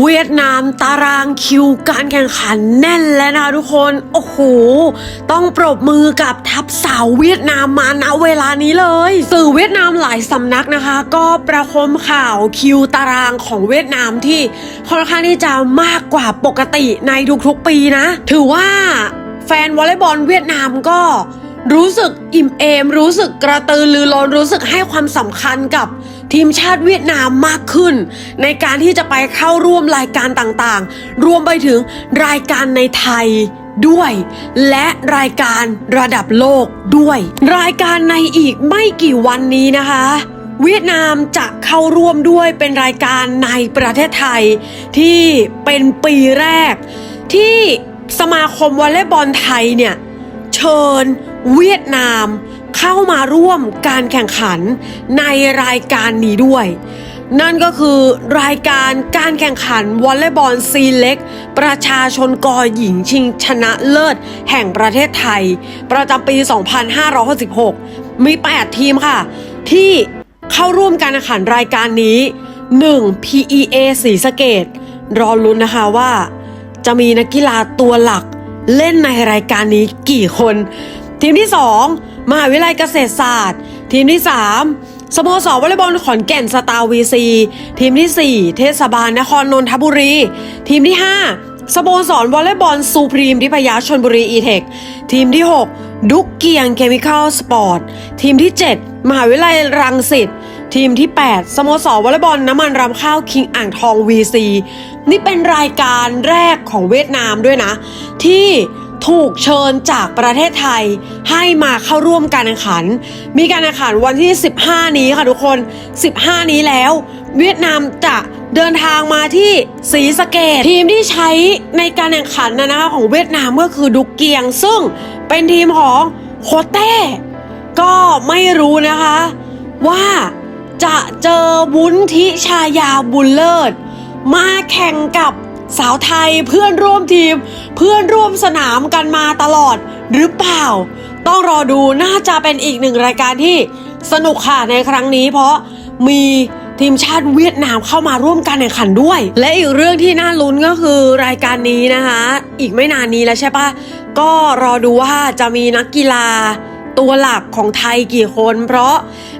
เวียดนามตารางคิวการแข่งขันแน่นแล้วนะทุกคน โอ้โห ต้องปรบมือกับทัพสาวเวียดนามมาณเวลานี้เลย สื่อเวียดนามหลายสำนักนะคะ ก็ประคมข่าวคิวตารางของเวียดนามที่ค่อนข้างที่จะมากกว่าปกติในทุกๆปีนะ ถือว่าแฟนวอลเลย์บอลเวียดนามก็รู้สึกอิ่มเอม รู้สึกกระตือรือร้นรู้สึกให้ความสำคัญกับ ทีมชาติเวียดนามมากขึ้น ในการที่จะไปเข้าร่วมรายการต่างๆ รวมไปถึงรายการในไทยด้วย และรายการระดับโลกด้วย รายการในอีกไม่กี่วันนี้นะคะ เวียดนามจะเข้าร่วมด้วยเป็นรายการในประเทศไทย ที่เป็นปีแรก ที่สมาคมวอลเลย์บอลไทยเนี่ย เชิญเวียดนาม เข้ามาร่วมการแข่งขันในรายการนี้ด้วย นั่นก็คือรายการการแข่งขันวอลเลย์บอลซีเล็ก ประชาชนกอหญิงชิงชนะเลิศแห่งประเทศไทย ประจำปี 2566 มี 8 ทีมค่ะ ที่เข้าร่วมการแข่งขันรายการนี้ 1. PEA ศรีสะเกดรอลุ้นนะคะว่า จะมีนักกีฬาตัวหลักเล่นในรายการนี้กี่คน ทีมที่ 2 มหาวิทยาลัยเกษตรศาสตร์ ทีมที่ 3 สโมสรวอลเลย์บอลขอนแก่นสตาร์วีซีทีมทีสี่ 4 เทศบาลนครนนทบุรี ทีมที่ 5 สโมสรวอลเลย์บอลซูพรีมทิพยาชนบุรีอีเทคทีมที่ 6 ดุกเกียงเคมีคอลสปอร์ตทีมที่ 7 มหาวิทยาลัยรังสิตทีมที่ 8 สโมสรวอลเลย์บอลน้ำมันรำข้าวคิงอ่างทอง VC นี่เป็นรายการแรกของเวียดนามด้วยนะ ที่ ถูกเชิญจากประเทศไทยให้มาเข้าร่วมการแข่งขัน มีการแข่งขันวันที่ 15 นี้ค่ะทุกคน 15 นี้แล้ว เวียดนามจะเดินทางมาที่ศรีสะเกดทีมที่ใช้ในการแข่งขันนะนะคะของเวียดนามก็คือดุกเกียง ซึ่งเป็นทีมของโคเต้ก็ไม่รู้นะคะ ว่าจะเจอวุ้นทิชายาบุญเลิศมาแข่งกับ สาวไทยเพื่อนร่วมทีม เพื่อนร่วมสนามกันมาตลอดหรือเปล่า ต้องรอดูน่าจะเป็นอีกหนึ่งรายการที่สนุกค่ะในครั้งนี้ เพราะมีทีมชาติเวียดนามเข้ามาร่วมการแข่งขันด้วย และอีกเรื่องที่น่าลุ้นก็คือรายการนี้นะคะ อีกไม่นานนี้แล้วใช่ปะก็รอดูว่าจะมีนักกีฬา ตัวหลักของไทยกี่คน เพราะ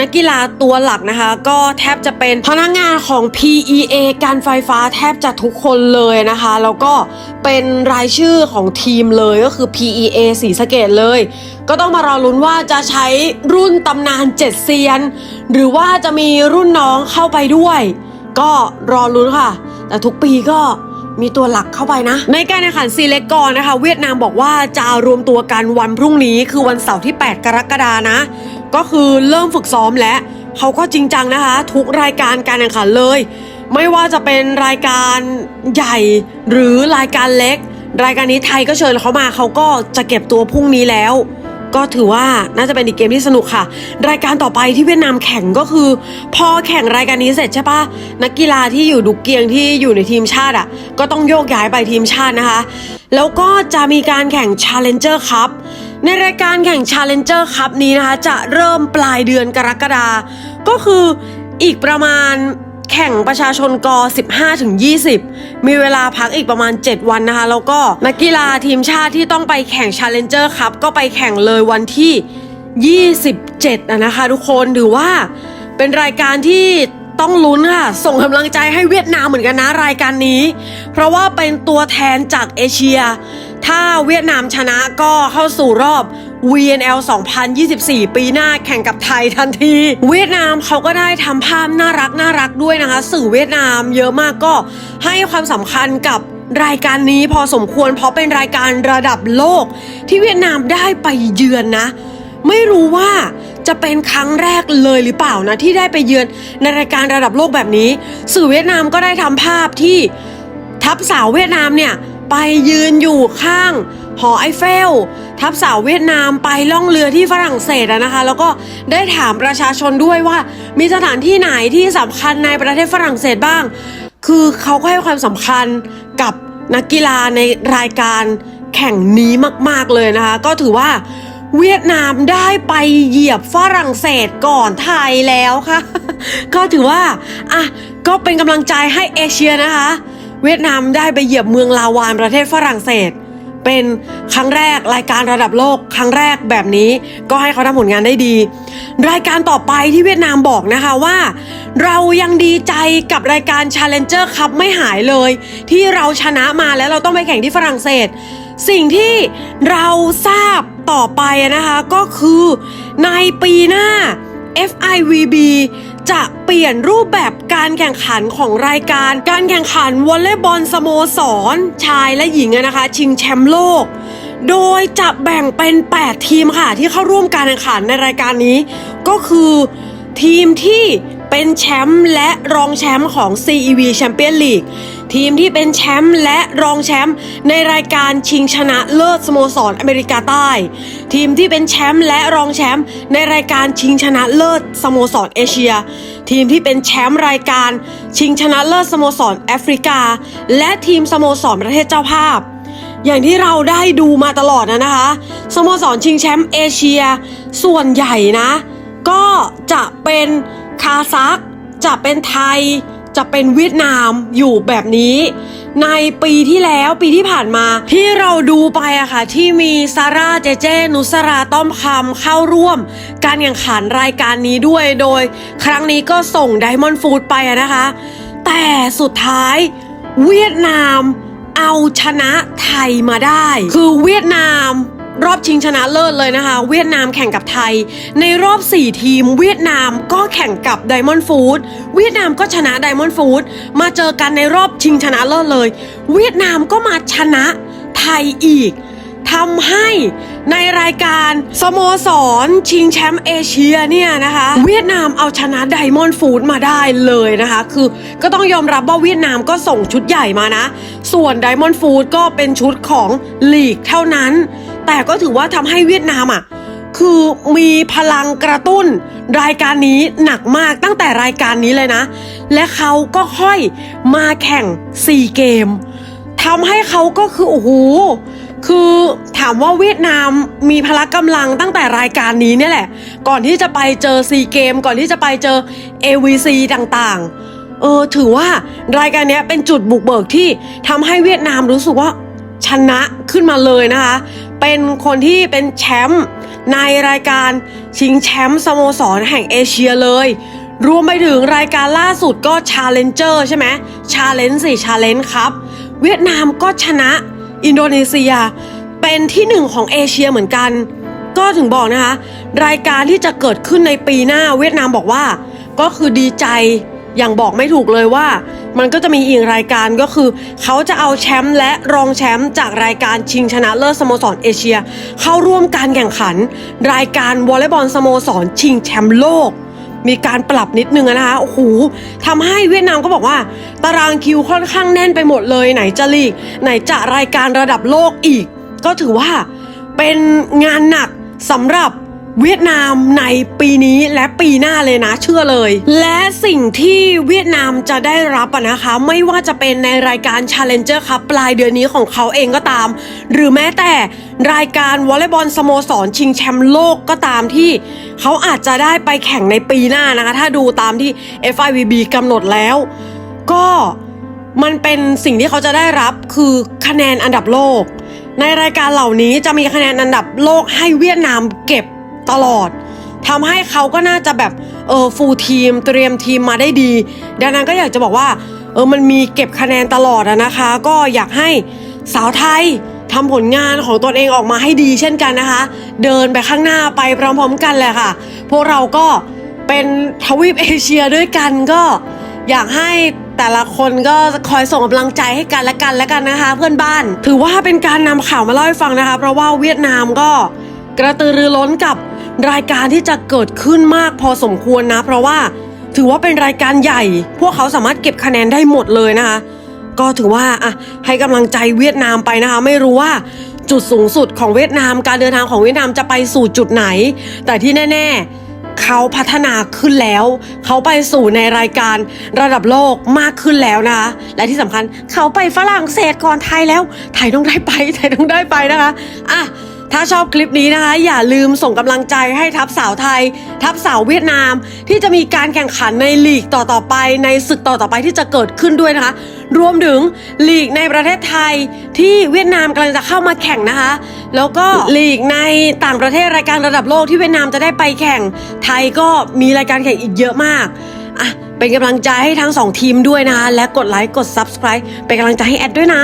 นักกีฬาตัวหลักนะคะ ก็แทบจะเป็นพนักงานของ PEA การไฟฟ้าแทบจะทุกคนเลยนะคะ แล้วก็เป็นรายชื่อของทีมเลยก็คือ PEA สีสเกตเลย ก็ต้องมารอลุ้นว่าจะใช้รุ่นตำนานเจ็ดเซียน หรือว่าจะมีรุ่นน้องเข้าไปด้วย ก็รอลุ้นค่ะ แต่ทุกปีก็ มีตัวหลักเข้าไปนะ ในการแข่งขันซีเล็กกอนนะคะ เวียดนามบอกว่าจะรวมตัวกันวันพรุ่งนี้คือวันเสาร์ที่ 8 กรกฎานะ ก็คือเริ่มฝึกซ้อมแล้วเขาก็จริงจังนะคะ ทุกรายการการแข่งขันเลย ไม่ว่าจะเป็นรายการใหญ่หรือรายการเล็ก รายการนี้ไทยก็เชิญเขามาเขาก็จะเก็บตัวพรุ่งนี้แล้ว ก็ถือว่าน่าจะเป็นอีกเกมที่สนุกค่ะ รายการต่อไปที่เวียดนามแข่งก็คือ พอแข่งรายการนี้เสร็จใช่ปะนักกีฬาที่อยู่ดุกเกียงที่อยู่ในทีมชาติอะ ก็ต้องโยกย้ายไปทีมชาตินะคะ แล้วก็จะมีการแข่ง Challenger Cup ในรายการแข่ง Challenger Cup นี้นะคะ จะเริ่มปลายเดือนกรกฎาก็คืออีกประมาณ แข่งประชาชนก 15ถึง20 มีเวลาพักอีกประมาณ 7 วันนะคะ แล้วก็นักกีฬาทีมชาติที่ต้องไปแข่ง Challenger ครับ ก็ไปแข่งเลยวันที่ 27อะนะคะ ทุกคนถือว่าเป็นรายการที่ต้องลุ้นค่ะ ส่งกำลังใจให้เวียดนามเหมือนกันนะรายการนี้ เพราะว่าเป็นตัวแทนจากเอเชีย ถ้าเวียดนามชนะก็เข้าสู่รอบ VNL 2024 ปีหน้าแข่งกับไทยทันที เวียดนามเขาก็ได้ทำภาพน่ารักน่ารักด้วยนะคะ สื่อเวียดนามเยอะมากก็ให้ความสำคัญกับรายการนี้พอสมควรเพราะเป็นรายการระดับโลก ที่เวียดนามได้ไปเยือนนะ ไม่รู้ว่าจะเป็นครั้งแรกเลยหรือเปล่านะ ที่ได้ไปเยือนในรายการระดับโลกแบบนี้ สื่อเวียดนามก็ได้ทำภาพที่ทัพสาวเวียดนามเนี่ย ไปยืนอยู่ข้างหอไอเฟล ทัพสาวเวียดนามไปล่องเรือที่ฝรั่งเศสนะคะ แล้วก็ได้ถามประชาชนด้วยว่า มีสถานที่ไหนที่สำคัญในประเทศฝรั่งเศสบ้าง คือเขาก็ให้ความสำคัญกับนักกีฬาในรายการแข่งนี้มาก ๆเลยนะคะ ก็ถือว่าเวียดนามได้ไปเหยียบฝรั่งเศสก่อนไทยแล้วค่ะ ก็ถือว่าอะก็เป็นกำลังใจให้เอเชียนะคะ เวียดนามได้ไปเหยียบเมืองลาวานประเทศฝรั่งเศส เป็นครั้งแรกรายการระดับโลก ครั้งแรกแบบนี้ก็ให้เขาทำผลงานได้ดี รายการต่อไปที่เวียดนามบอกนะคะว่า เรายังดีใจกับรายการ Challenger ครับไม่หายเลย ที่เราชนะมาแล้วเราต้องไปแข่งที่ฝรั่งเศส สิ่งที่เราทราบต่อไปนะคะก็คือในปีหน้า FIVB จะเปลี่ยนรูปแบบการแข่งขันของรายการ การแข่งขันวอลเลย์บอลสโมสร ชายและหญิงนะคะ ชิงแชมป์โลก โดยจะแบ่งเป็น 8 ทีมค่ะ ที่เข้าร่วมการแข่งขันในรายการนี้ ก็คือทีมที่ เป็นแชมป์และรองแชมป์ของ CEV Champion League ทีมที่เป็นแชมป์และรองแชมป์ในรายการชิงชนะเลิศสโมสรอเมริกาใต้ ทีมที่เป็นแชมป์และรองแชมป์ในรายการชิงชนะเลิศสโมสรเอเชีย ทีมที่เป็นแชมป์รายการชิงชนะเลิศสโมสรแอฟริกา และทีมสโมสรประเทศเจ้าภาพ อย่างที่เราได้ดูมาตลอดนะนะคะ สโมสรชิงแชมป์เอเชีย ส่วนใหญ่นะ ก็จะเป็น คาซัก จะเป็นไทย จะเป็นเวียดนามอยู่แบบนี้ ในปีที่แล้วปีที่ผ่านมาที่เราดูไปอะค่ะ ที่มีซาร่าเจเจ นุสราต้อมคำเข้าร่วม การแข่งขันรายการนี้ด้วยโดย ครั้งนี้ก็ส่งไดมอนด์ฟูดไปนะคะ แต่สุดท้ายเวียดนามเอาชนะไทยมาได้ คือเวียดนาม รอบชิงชนะเลิศเลยนะคะ เวียดนามแข่งกับไทย ในรอบ 4 ทีม เวียดนามก็แข่งกับไดมอนด์ฟู้ดเวียดนามก็ชนะไดมอนด์ฟู้ดมาเจอกันในรอบชิงชนะเลิศเลย เวียดนามก็มาชนะไทยอีกทำให้ในรายการสโมสร ชิงแชมป์เอเชียเนี่ยนะคะ เวียดนามเอาชนะไดมอนด์ฟูดมาได้เลยนะคะ คือก็ต้องยอมรับว่าเวียดนามก็ส่งชุดใหญ่มานะ ส่วนไดมอนด์ฟูดก็เป็นชุดของลีกเท่านั้น แต่ก็ถือว่าทำให้เวียดนามอะคือมีพลังกระตุ้น รายการนี้หนักมากตั้งแต่รายการนี้เลยนะ และเขาก็ค่อยมาแข่ง 4 เกมทำให้เขาก็คือโอ้โหคือถามว่าเวียดนามมีพละกำลังตั้งแต่รายการนี้เนี่ยแหละ ก่อนที่จะไปเจอซีเกม ก่อนที่จะไปเจอ AVC ต่างๆ เออถือว่ารายการนี้เป็นจุดบุกเบิกที่ทำให้เวียดนามรู้สึกว่าชนะขึ้นมาเลยนะคะ เป็นคนที่เป็นแชมป์ในรายการชิงแชมป์สโมสรแห่งเอเชียเลย รวมไปถึงรายการล่าสุดก็ Challenger ใช่ไหม Challenge สิ Challenge ครับ เวียดนามก็ชนะอินโดนีเซีย เป็นที่หนึ่งของเอเชียเหมือนกัน ก็ถึงบอกนะคะ รายการที่จะเกิดขึ้นในปีหน้าเวียดนามบอกว่า ก็คือดีใจ อย่างบอกไม่ถูกเลยว่า มันก็จะมีอีกรายการก็คือ เขาจะเอาแชมป์และรองแชมป์จากรายการชิงชนะเลิศสโมสรเอเชีย เข้าร่วมการแข่งขัน รายการวอลเลย์บอลสโมสรชิงแชมป์โลก มีการปรับนิดนึงนะคะโอ้โหทำให้เวียดนามก็บอกว่า ตารางคิวค่อนข้างแน่นไปหมดเลยไหนจะลีก ไหนจะรายการระดับโลกอีก ก็ถือว่าเป็นงานหนักสำหรับ เวียดนามในปีนี้และปีหน้าเลยนะเชื่อเลย และสิ่งที่เวียดนามจะได้รับนะคะ ไม่ว่าจะเป็นในรายการ Challenger ครับปลายเดือนนี้ของเขาเองก็ตาม หรือแม้แต่รายการวอลเลย์บอลสโมสรชิงแชมป์โลกก็ตามที่ เขาอาจจะได้ไปแข่งในปีหน้านะคะ ถ้าดูตามที่ FIVB กำหนดแล้ว ก็มันเป็นสิ่งที่เขาจะได้รับคือคะแนนอันดับโลก ในรายการเหล่านี้จะมีคะแนนอันดับโลกให้เวียดนามเก็บ ตลอดทำให้เขาก็น่าจะแบบเออฟูลทีมเตรียมทีมมาได้ดี ดังนั้นก็อยากจะบอกว่าเออมันมีเก็บคะแนนตลอดอะนะคะ ก็อยากให้สาวไทยทำผลงานของตนเองออกมาให้ดีเช่นกันนะคะ เดินไปข้างหน้าไปพร้อมๆกันเลยค่ะ พวกเราก็เป็นทวีปเอเชียด้วยกันก็อยากให้แต่ละคนก็คอยส่งกำลังใจให้กันและกันและกันนะคะ เพื่อนบ้าน ถือว่าเป็นการนำข่าวมาเล่าให้ฟังนะคะ เพราะว่าเวียดนามก็ กระตือรือร้นกับรายการที่จะเกิดขึ้นมากพอสมควรนะ เพราะว่าถือว่าเป็นรายการใหญ่ พวกเขาสามารถเก็บคะแนนได้หมดเลยนะคะ ก็ถือว่าอะให้กำลังใจเวียดนามไปนะคะ ไม่รู้ว่าจุดสูงสุดของเวียดนาม การเดินทางของเวียดนามจะไปสู่จุดไหน แต่ที่แน่ ๆเขาพัฒนาขึ้นแล้ว เขาไปสู่ในรายการระดับโลกมากขึ้นแล้วนะคะ และที่สำคัญเขาไปฝรั่งเศสก่อนไทยแล้ว ไทยต้องได้ไป ไทยต้องได้ไปนะคะ อะ ถ้าชอบคลิปนี้นะคะ อย่าลืมส่งกำลังใจให้ทัพสาวไทย ทัพสาวเวียดนาม ที่จะมีการแข่งขันในลีกต่อๆไป ในศึกต่อๆไปที่จะเกิดขึ้นด้วยนะคะ รวมถึงลีกในประเทศไทยที่เวียดนามกำลังจะเข้ามาแข่งนะคะ แล้วก็ลีกในต่างประเทศรายการระดับโลกที่เวียดนามจะได้ไปแข่ง ไทยก็มีรายการแข่งอีกเยอะมากอะเป็นกำลังใจให้ทั้งสองทีมด้วยนะคะและกดไลค์กด subscribe เป็นกำลังใจให้แอดด้วยนะ